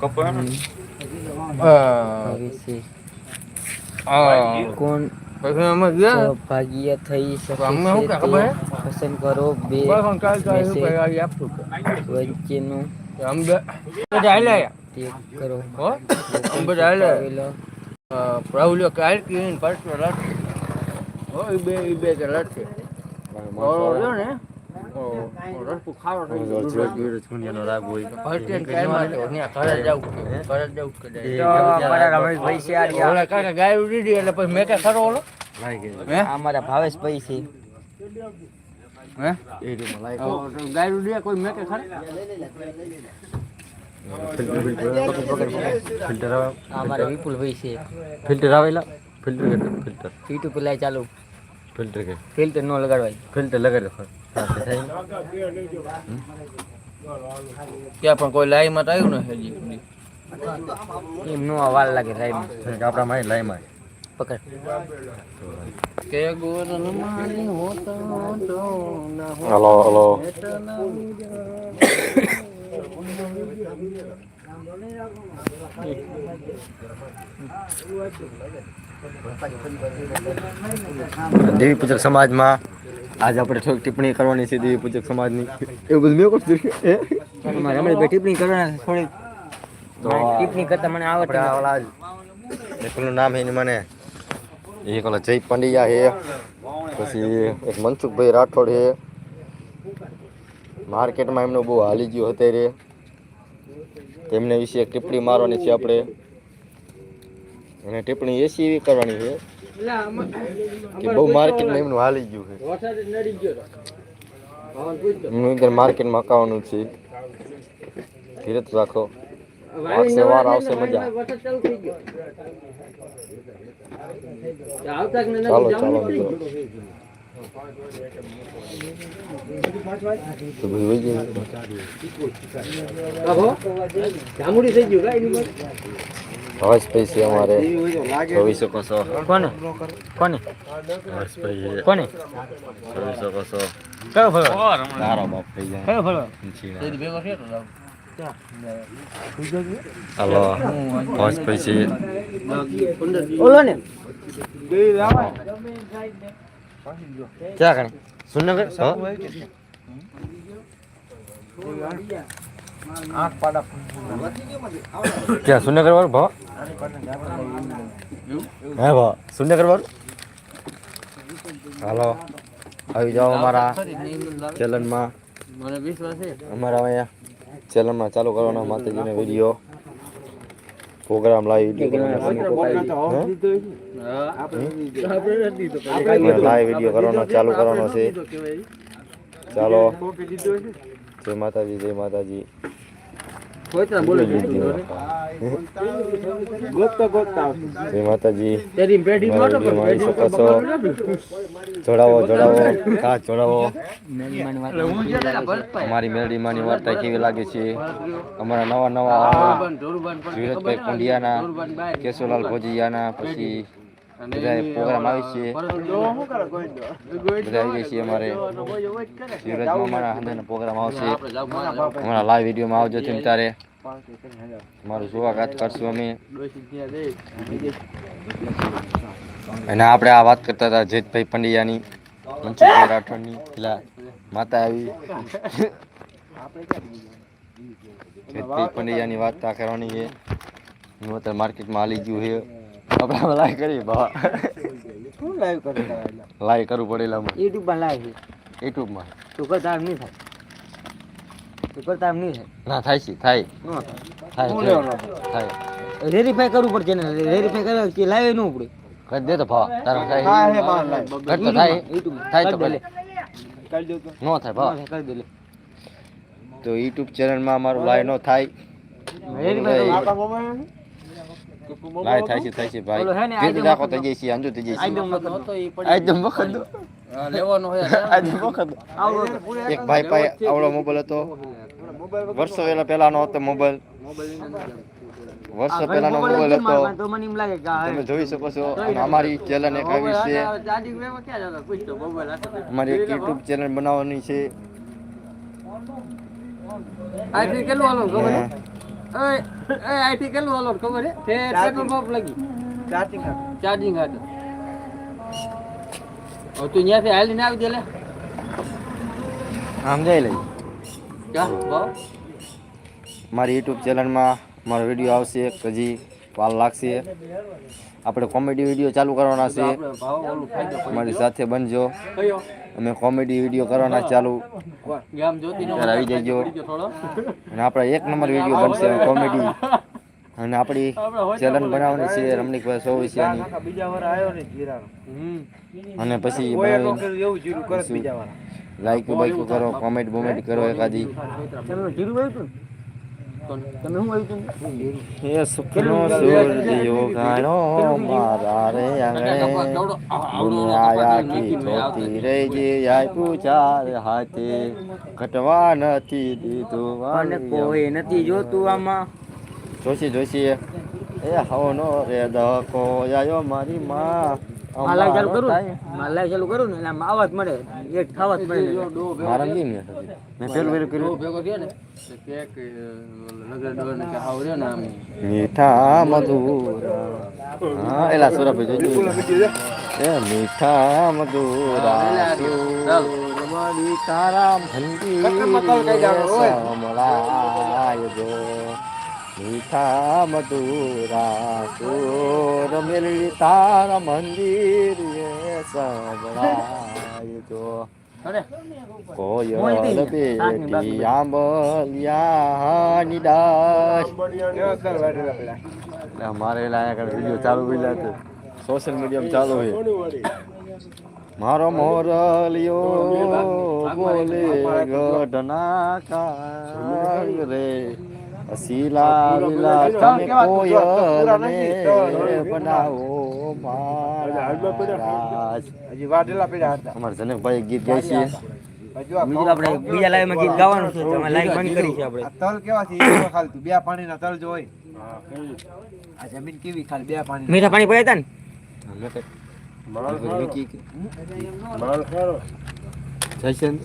કપા કોણ? પછી અમે ગયા? સૌભાગ્ય થઈ શકે છે પસંદ કરો બે. વચ્ચેનું. કરો. રાહુલ્યો કાલ કીને પરસો લડશે બે બે કે લડશે ને. ગયો ગાયું અમારા ભાવેશ ભાઈ છે તો કોઈ મેં કાંઈ ખરા અમારા વિપુલ ભાઈ છે ફિલ્ટર આવેલા ફિલ્ટર ફિલ્ટર યુટ્યુબ ચાલુ ફિલ્ટર કે ફિલ્ટર નો લગાડવાય ફિલ્ટર લગાડે ત્યાં પણ કોઈ લાઈમાં તો આવ્યું ને હજી. એમ નો વાર લાગે લાઈવ ને આપણા માં લાઈમાં. પકડ. કે ગોરલમાની હોતો હલો હલો દેવી પૂજક સમાજમાં આજે આપણે થોડીક ટિપ્પણી કરવાની છે દેવી પૂજક સમાજની. એવું બધું મેં હે? તમારે ટિપ્પણી કરવાના થોડી તો ટિપ્પણી કરતા મને આવડે ઓલા એકનું નામ એની મને એક ઓલા જય પંડ્યા છે પછી એક મનસુખભાઈ રાઠોડ છે. માર્કેટમાં એમનું બહુ હાલી ગયું અત્યારે. તેમને વિશે એક ટિપ્પણી મારવાની છે આપણે. અને ટિપ્પણી એસી એવી કરવાની છે કે બહુ માર્કેટમાં એમનું હાલી ગયું છે. એમનું અંદર માર્કેટમાં અકાવાનું છે. ધીરજ રાખો. આવશે વાર આવશે મજા. ચાલો ચાલો તો ભાઈ ગયું. અમારે. કોને? કોને? કોને? કયો ફળો તારો બાપ થઈ જાય. કયો ફળો ભેગો છે તો જાવ. હાલો. હર્ષભાઈ ને. ક્યાં કણે? સુનગર હા. ક્યાં? સુનગર વાળું ભાવ હે ભાવ. સુનગર વાળું હાલો. આવી જાઓ અમારા ચેનલમાં. મને વિશ્વાસ છે અમારા અહીંયા ચેનલમાં ચાલુ કરવાનો માતાજીનો video. Programme live live video કરવાનો ચાલુ કરવાનો છે. ચાલો. જય માતાજી જય માતાજી. જય માતાજી. મારા વિડીયોમાં આવી શકો છો જોડાવો જોડાવો. ખાસ જોડાવો. અમારી મેરડીમાંની વાર્તા કેવી લાગે છે? અમારા નવા નવા ધીરજભાઈ કુંડિયાના કેશુલાલ ભોજિયાના પછી બધા પ્રોગ્રામ આવી છે. બધા આવી જાય છે અમારે. શિવરાજ અમારા હંધાના પ્રોગ્રામ આવશે. અમારા લાઈવ વિડીયોમાં આવજો તમે તારે. મારું સ્વાગત કરશું અમે. અને આપણે આ વાત કરતા હતા જેતભાઈ પંડ્યાની મનસુખભાઈ રાઠોડની પેલા માતા આવી. જેતભાઈ પંડ્યાની વાત કરવાની છે. હું અત્યારે માર્કેટમાં હાલી ગયું છે. આપણે આમાં લાઈ કરી બા. શું લાઈવ કરે લાઈ કરવું પડેલા યુટ્યુબમાં લાઈવ યુટ્યુબ યુટ્યુબમાં. તું કરતા આમ નહીં થાય. તું કરતા આમ નહીં થાય. ના થાય છે થાય. થાય થાય. વેરીફાઈ કરવું પડશે ને વેરીફાઈ કરે કે લાઈવ ન ઉપડે કરી દે તો ભાવ તારા થાય ઘટ તો થાય. યુટ્યુબ થાય તો ભલે. નો થાય ભાવ. કરી દે લે. તો યુટ્યુબ ચેનલમાં અમારું લાઈવ નો થાય. વેરીફાઈ કરવું થાય છે થાય છે ભાઈ આઈટમ રાખો વખત થઈ જાય છે અંજુ થઈ જાય છે વખત ઈ પડી આઈટમ વખત લેવાનો આઈટમ વખત આવડો એક ભાઈ પાસે આવડો મોબાઈલ હતો વર્ષો પહેલા પહેલાનો હતો મોબાઈલ વર્ષો પહેલાનો મોબાઈલ હતો તમે જોઈ શકો છો અમારી ચેનલ એક આવી છે અમારી એક યુટ્યુબ ચેનલ બનાવવાની છે આ કેટલું એ એ આઈથી કેટલું હાલો ખબર હે તે પેટ્રોલ પંપ લગી. ચાર્જિંગ ચાર્જિંગ હાટે હવે તું ત્યાંથી હાલીને આવી દે લે. આમ જઈ લઈ ક્યાં મારી યુટ્યુબ ચેનલમાં મારો વીડિયો આવશે. હજી વાર લાગશે. આપણે કોમેડી વીડિયો ચાલુ કરવાના છે. આપણે ભાવ ઓલું ફાયદો મારી સાથે બનજો. અમે કોમેડી વીડિયો કરવાના ચાલુ. આવી જજો. અને આપણે એક નંબર વીડિયો બનશે કોમેડી. અને આપણી ચેનલ બનાવવાની છે રમણીકભાઈ સોવિસિયાની બીજા વાર આવ્યો ને જીરાનો હમ અને પછી લાઈક બાઈક કરો કોમેન્ટ બોમેન્ટ કરો એકાદી. તમે આવ્યું શું આવ્યું એ સુખનો સૂરજ્યો ગાણો મારા રે આંગણે કેવડો? કી જે આપ્યું ચાર હાથે ઘટવા નથી દીધું અને કોઈ નથી જોતું આમાં જોશી જોશી એ હવનો રે દકો આયો મારી માં માં લાઈવ ચાલુ કરું ને? ચાલુ કરું ને એટલે આમાં આવાજ મળે એક ખાવા જ મળે જો મારા કેમ ને મેં પેલું પેલું કર્યું. ભેગો થયો ને કેક નગર ડોર ને કે હાવ રહ્યો ને આમ. મીઠા મધુરા. હા એલા સુરભી જોજો. એ મીઠા મધુરા. ચાલ. મારી તારા ભંડી સમળાય જો. મીઠા મધુરા સુર મેળવી તારા મંદિર સંભળાય જો. કોયલ બેટી આંબલિયા નિદાસ. અમારે લાયા વીડિયો વિડિયો ચાલુ હોય છે સોશિયલ મીડિયામાં ચાલુ છે. મારો મોરલિયો બોલે ગઢના કા રે. અસીલા લીલા તમે કોયલ બનાવો મહારાજ. હજી વાટેલા પડ્યા હતા. અમારા જનકભાઈ ગીત ગાય છે હજુ આપણે બીજા લાઈવમાં ગીત ગાવાનું છે તમે લાઈવ બંધ કરી છે આપણે તલ કેવા છે? એ જો ખાલી તું બે પાણીના તલ જો હોય. આ જમીન કેવી? ખાલી બે પાણી મીઠા પાણી પડ્યા હતા ને? જયચંદ?